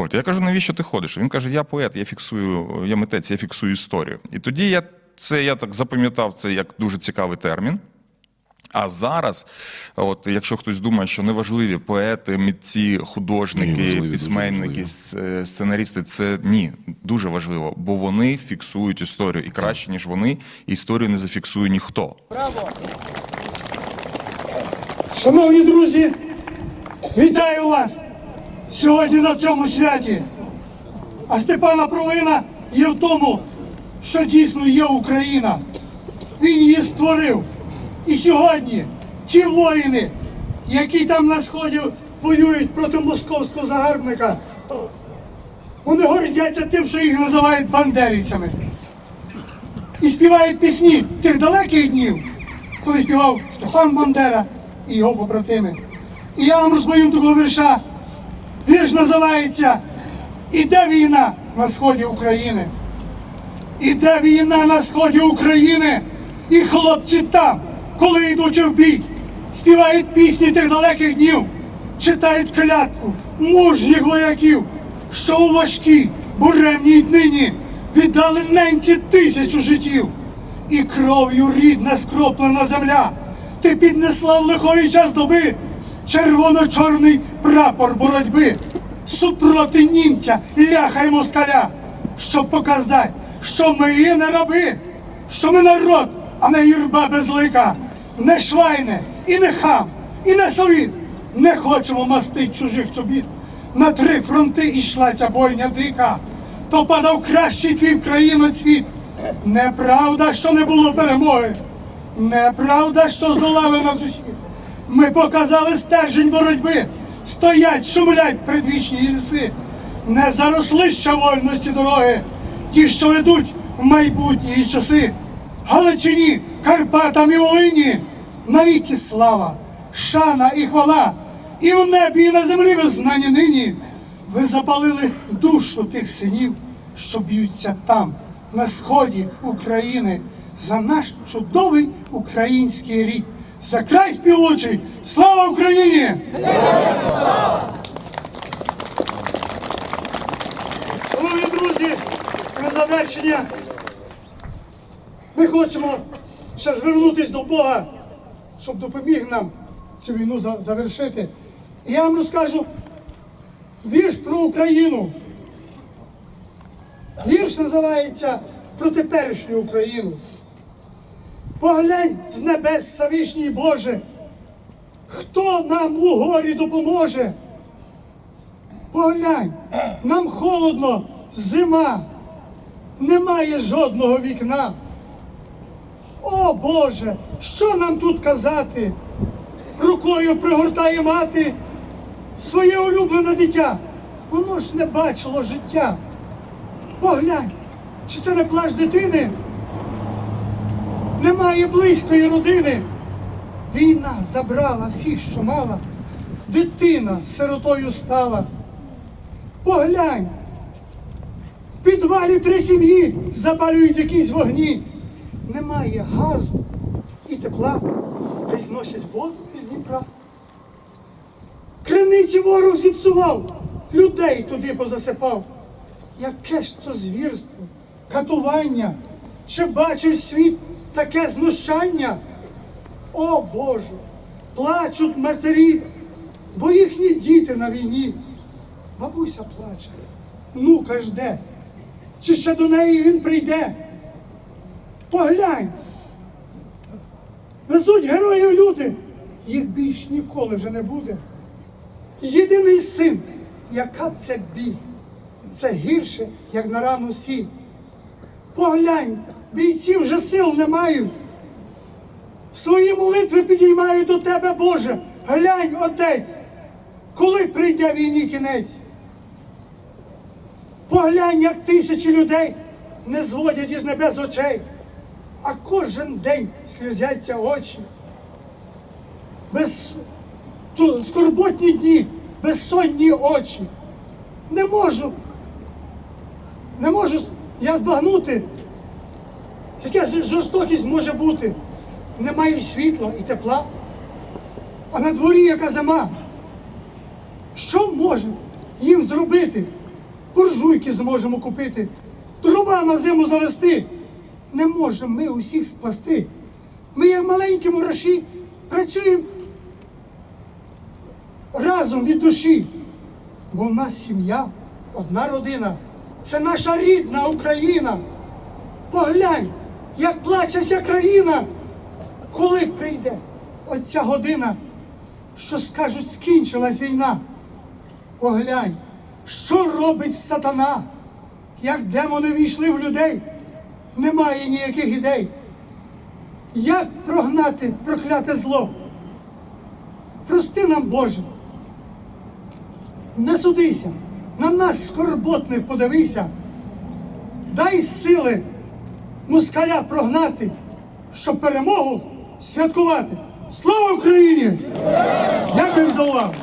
От, я кажу, навіщо ти ходиш? Він каже: я поет, я фіксую, я митець, я фіксую історію. І тоді я це я так запам'ятав це як дуже цікавий термін. А зараз, от якщо хтось думає, що неважливі поети, митці, Ні, художники, важливі, письменники, важливі. е, сценарісти, це ні, дуже важливо, бо вони фіксують історію. І краще, ніж вони, історію не зафіксує ніхто. Шановні друзі, вітаю вас сьогодні на цьому святі. А Степана Провина є в тому, що дійсно є Україна. Він її створив. І сьогодні ті воїни, які там на сході воюють проти московського загарбника, вони гордяться тим, що їх називають бандерівцями. І співають пісні тих далеких днів, коли співав Степан Бандера і його побратими. І я вам розповім такого вірша. Вірш називається Іде війна на сході України. Іде війна на сході України, і хлопці там, коли йдучи в бій, співають пісні тих далеких днів, читають клятву мужніх вояків, що у важкій буремній днині віддали ненці тисячу життів, і кров'ю рідна скроплена земля, ти піднесла в лихої час доби червоно-чорний прапор боротьби супроти німця, ляха й москаля, щоб показати, що ми є не раби, що ми народ, а не юрба безлика, не швайне і не хам, і не совіт. Не хочемо мастить чужих чобіт. На три фронти ішла ця бойня дика, то падав кращий твій країну цвіт. Неправда, що не було перемоги. Неправда, що здолали нас усіх. Ми показали стержень боротьби. Стоять, шумлять предвічні ліси. Не заросли ще вольності дороги. Ті, що ведуть в майбутні часи. Галичині, Карпатам і Волині. Навіки слава, шана і хвала. І в небі, і на землі ви знані нині. Ви запалили душу тих синів, що б'ються там, на сході України, за наш чудовий український рід. За край співучий! Слава Україні! Шановні друзі, на завершення ми хочемо ще звернутися до Бога, щоб допоміг нам цю війну завершити. І я вам розкажу вірш про Україну. Вірш називається про теперішню Україну. Поглянь з небес Всевишній Боже, хто нам у горі допоможе? Поглянь, нам холодно, зима, немає жодного вікна. О Боже, що нам тут казати? Рукою пригортає мати своє улюблене дитя. Воно ж не бачило життя. Поглянь, чи це не плач дитини? Немає близької родини. Війна забрала всіх, що мала. Дитина сиротою стала. Поглянь. В підвалі три сім'ї запалюють якісь вогні. Немає газу і тепла. Десь носять воду із Дніпра. Криниці ворог зіпсував, людей туди позасипав. Яке ж це звірство, катування? Чи бачив світ таке знущання? О Боже, плачуть матері, бо їхні діти на війні. Бабуся плаче, внука жде, чи ще до неї він прийде. Поглянь, везуть героїв люди, їх більш ніколи вже не буде. Єдиний син, яка це біль, це гірше, як на рану сіль. Поглянь, бійці вже сил не мають. Свої молитви підіймають до тебе, Боже. Глянь, отець, коли прийде війні кінець. Поглянь, як тисячі людей не зводять із небес очей, а кожен день сльозяться очі. Без скорботні дні, безсонні очі. Не можу, не можу я збагнути, яка жорстокість може бути. Немає світла і тепла, а на дворі яка зима. Що може їм зробити? буржуйки зможемо купити, дрова на зиму завести. Не можемо ми усіх спасти. Ми, як маленькі мураші, працюємо разом від душі. Бо в нас сім'я, одна родина. Це наша рідна Україна. Поглянь, як плаче вся країна, коли прийде оця година, що скажуть, скінчилась війна. Поглянь, що робить сатана, як демони війшли в людей, немає ніяких ідей. Як прогнати прокляте зло? Прости нам, Боже, не судися, на нас скорботних подивися, дай сили москаля прогнати, щоб перемогу святкувати. Слава Україні! Дякую за увагу!